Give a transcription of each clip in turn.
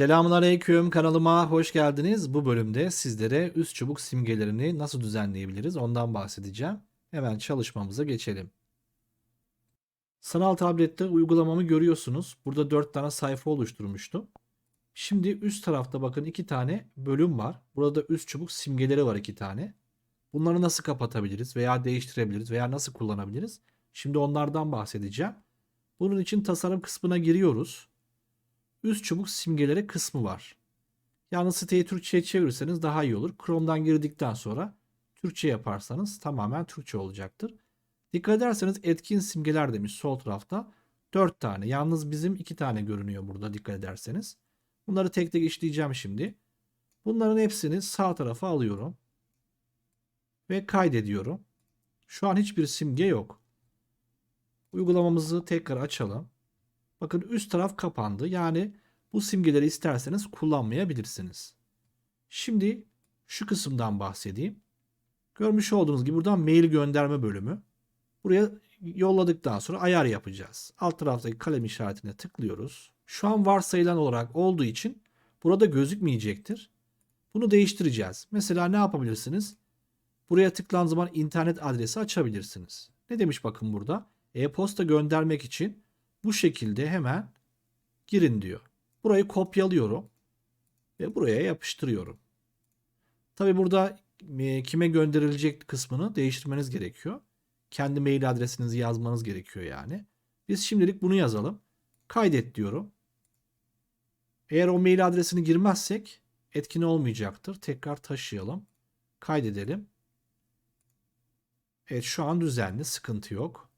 Selamünaleyküm kanalıma hoş geldiniz. Bu bölümde sizlere üst çubuk simgelerini nasıl düzenleyebiliriz ondan bahsedeceğim. Hemen çalışmamıza geçelim. Sanal tablette uygulamamı görüyorsunuz. Burada 4 tane sayfa oluşturmuştum. Şimdi üst tarafta bakın 2 tane bölüm var. Burada üst çubuk simgeleri var 2 tane. Bunları nasıl kapatabiliriz veya değiştirebiliriz veya nasıl kullanabiliriz? Şimdi onlardan bahsedeceğim. Bunun için tasarım kısmına giriyoruz üst çubuk simgeleri kısmı var. Yalnız siteyi Türkçe'ye çevirirseniz daha iyi olur. Chrome'dan girdikten sonra Türkçe yaparsanız tamamen Türkçe olacaktır. Dikkat ederseniz etkin simgeler demiş sol tarafta. 4 tane. Yalnız bizim 2 tane görünüyor burada dikkat ederseniz. Bunları tek tek işleyeceğim şimdi. Bunların hepsini sağ tarafa alıyorum. Ve kaydediyorum. Şu an hiçbir simge yok. Uygulamamızı tekrar açalım. Bakın üst taraf kapandı. Yani bu simgeleri isterseniz kullanmayabilirsiniz. Şimdi şu kısımdan bahsedeyim. Görmüş olduğunuz gibi buradan mail gönderme bölümü. Buraya yolladıktan sonra ayar yapacağız. Alt taraftaki kalem işaretine tıklıyoruz. Şu an varsayılan olarak olduğu için burada gözükmeyecektir. Bunu değiştireceğiz. Mesela ne yapabilirsiniz? Buraya tıklan zaman internet adresi açabilirsiniz. Ne demiş bakın burada? E-posta göndermek için bu şekilde hemen girin diyor. Burayı kopyalıyorum ve buraya yapıştırıyorum. Tabi burada e, kime gönderilecek kısmını değiştirmeniz gerekiyor. Kendi mail adresinizi yazmanız gerekiyor yani. Biz şimdilik bunu yazalım. Kaydet diyorum. Eğer o mail adresini girmezsek etkin olmayacaktır. Tekrar taşıyalım. Kaydedelim. Evet şu an düzenli. Sıkıntı yok.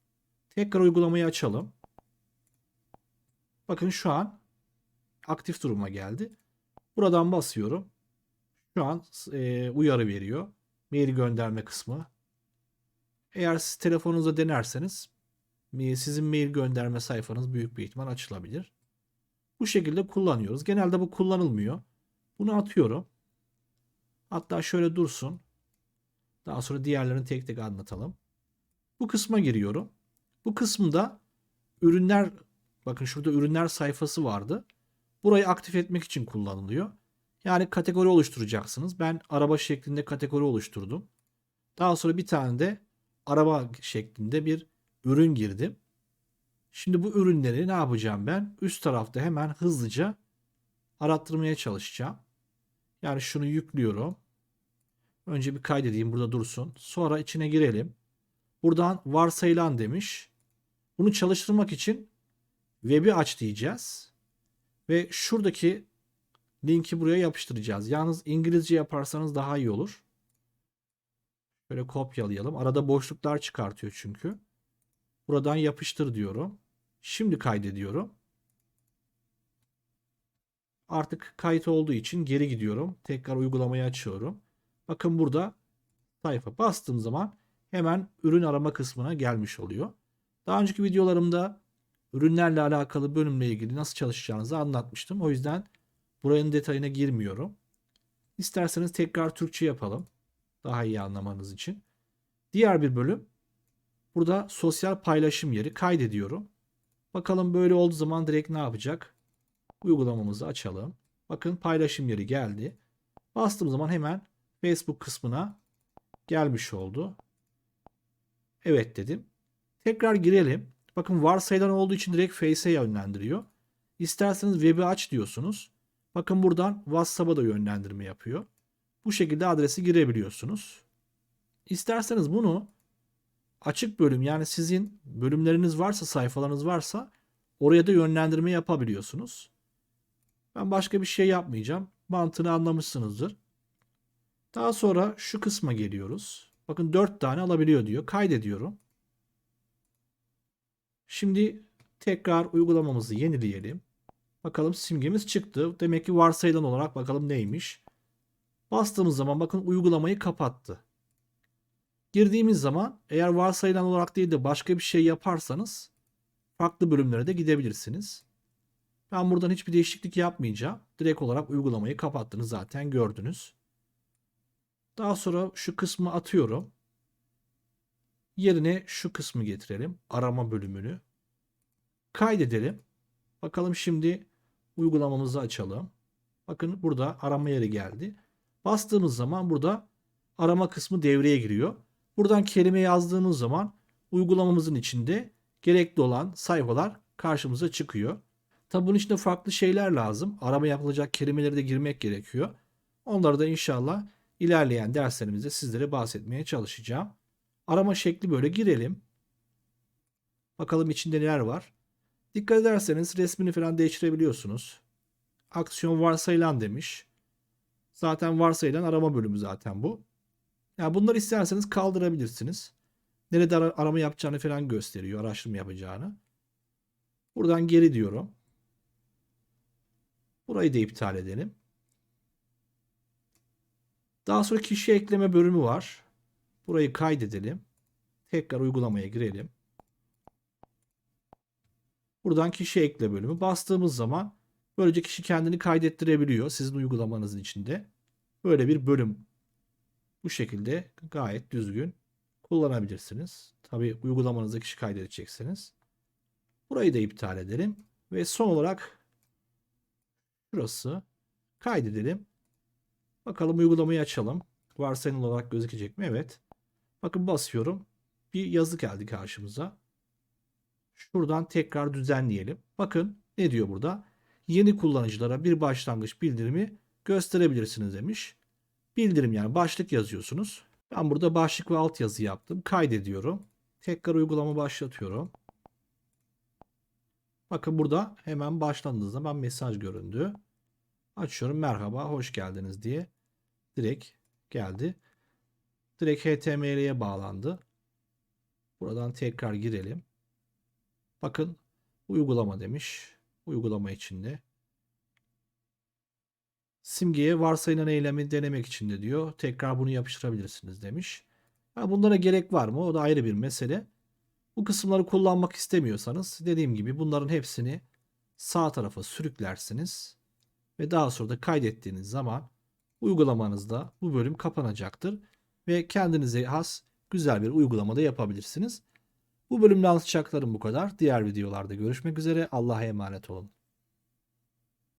Tekrar uygulamayı açalım. Bakın şu an aktif duruma geldi. Buradan basıyorum. Şu an e, uyarı veriyor. Mail gönderme kısmı. Eğer siz telefonunuzda denerseniz sizin mail gönderme sayfanız büyük bir ihtimal açılabilir. Bu şekilde kullanıyoruz. Genelde bu kullanılmıyor. Bunu atıyorum. Hatta şöyle dursun. Daha sonra diğerlerini tek tek anlatalım. Bu kısma giriyorum. Bu kısımda ürünler Bakın şurada ürünler sayfası vardı. Burayı aktif etmek için kullanılıyor. Yani kategori oluşturacaksınız. Ben araba şeklinde kategori oluşturdum. Daha sonra bir tane de araba şeklinde bir ürün girdim. Şimdi bu ürünleri ne yapacağım ben? Üst tarafta hemen hızlıca arattırmaya çalışacağım. Yani şunu yüklüyorum. Önce bir kaydedeyim burada dursun. Sonra içine girelim. Buradan varsayılan demiş. Bunu çalıştırmak için Web'i aç diyeceğiz. Ve şuradaki linki buraya yapıştıracağız. Yalnız İngilizce yaparsanız daha iyi olur. Böyle kopyalayalım. Arada boşluklar çıkartıyor çünkü. Buradan yapıştır diyorum. Şimdi kaydediyorum. Artık kayıt olduğu için geri gidiyorum. Tekrar uygulamayı açıyorum. Bakın burada sayfa bastığım zaman hemen ürün arama kısmına gelmiş oluyor. Daha önceki videolarımda ürünlerle alakalı bölümle ilgili nasıl çalışacağınızı anlatmıştım. O yüzden buranın detayına girmiyorum. İsterseniz tekrar Türkçe yapalım. Daha iyi anlamanız için. Diğer bir bölüm. Burada sosyal paylaşım yeri kaydediyorum. Bakalım böyle olduğu zaman direkt ne yapacak? Uygulamamızı açalım. Bakın paylaşım yeri geldi. Bastığım zaman hemen Facebook kısmına gelmiş oldu. Evet dedim. Tekrar girelim. Bakın varsayılan olduğu için direkt Face'e yönlendiriyor. İsterseniz web'i aç diyorsunuz. Bakın buradan WhatsApp'a da yönlendirme yapıyor. Bu şekilde adresi girebiliyorsunuz. İsterseniz bunu açık bölüm yani sizin bölümleriniz varsa sayfalarınız varsa oraya da yönlendirme yapabiliyorsunuz. Ben başka bir şey yapmayacağım. Mantığını anlamışsınızdır. Daha sonra şu kısma geliyoruz. Bakın 4 tane alabiliyor diyor. Kaydediyorum. Şimdi tekrar uygulamamızı yenileyelim. Bakalım simgemiz çıktı. Demek ki varsayılan olarak bakalım neymiş. Bastığımız zaman bakın uygulamayı kapattı. Girdiğimiz zaman eğer varsayılan olarak değil de başka bir şey yaparsanız farklı bölümlere de gidebilirsiniz. Ben buradan hiçbir değişiklik yapmayacağım. Direkt olarak uygulamayı kapattığını zaten gördünüz. Daha sonra şu kısmı atıyorum. Yerine şu kısmı getirelim. Arama bölümünü. Kaydedelim. Bakalım şimdi uygulamamızı açalım. Bakın burada arama yeri geldi. Bastığımız zaman burada arama kısmı devreye giriyor. Buradan kelime yazdığımız zaman uygulamamızın içinde gerekli olan sayfalar karşımıza çıkıyor. Tabi bunun içinde farklı şeyler lazım. Arama yapılacak kelimeleri de girmek gerekiyor. Onları da inşallah ilerleyen derslerimizde sizlere bahsetmeye çalışacağım. Arama şekli böyle girelim. Bakalım içinde neler var. Dikkat ederseniz resmini falan değiştirebiliyorsunuz. Aksiyon varsayılan demiş. Zaten varsayılan arama bölümü zaten bu. Yani bunları isterseniz kaldırabilirsiniz. Nerede ara- arama yapacağını falan gösteriyor. Araştırma yapacağını. Buradan geri diyorum. Burayı da iptal edelim. Daha sonra kişi ekleme bölümü var. Burayı kaydedelim. Tekrar uygulamaya girelim. Buradan kişi ekle bölümü bastığımız zaman böylece kişi kendini kaydettirebiliyor sizin uygulamanızın içinde. Böyle bir bölüm bu şekilde gayet düzgün kullanabilirsiniz. Tabi uygulamanızda kişi kaydedeceksiniz. Burayı da iptal edelim ve son olarak şurası kaydedelim. Bakalım uygulamayı açalım. Varsayılan olarak gözükecek mi? Evet. Bakın basıyorum. Bir yazı geldi karşımıza. Şuradan tekrar düzenleyelim. Bakın ne diyor burada? Yeni kullanıcılara bir başlangıç bildirimi gösterebilirsiniz demiş. Bildirim yani başlık yazıyorsunuz. Ben burada başlık ve alt yazı yaptım. Kaydediyorum. Tekrar uygulama başlatıyorum. Bakın burada hemen başlandığı zaman mesaj göründü. Açıyorum merhaba hoş geldiniz diye. Direkt geldi. Direkt HTML'ye bağlandı. Buradan tekrar girelim. Bakın uygulama demiş. Uygulama içinde. Simgeye varsayılan eylemi denemek için de diyor. Tekrar bunu yapıştırabilirsiniz demiş. Ha, bunlara gerek var mı? O da ayrı bir mesele. Bu kısımları kullanmak istemiyorsanız dediğim gibi bunların hepsini sağ tarafa sürüklersiniz. Ve daha sonra da kaydettiğiniz zaman uygulamanızda bu bölüm kapanacaktır. Ve kendinize has güzel bir uygulamada yapabilirsiniz. Bu bölümde anlatacaklarım bu kadar. Diğer videolarda görüşmek üzere. Allah'a emanet olun.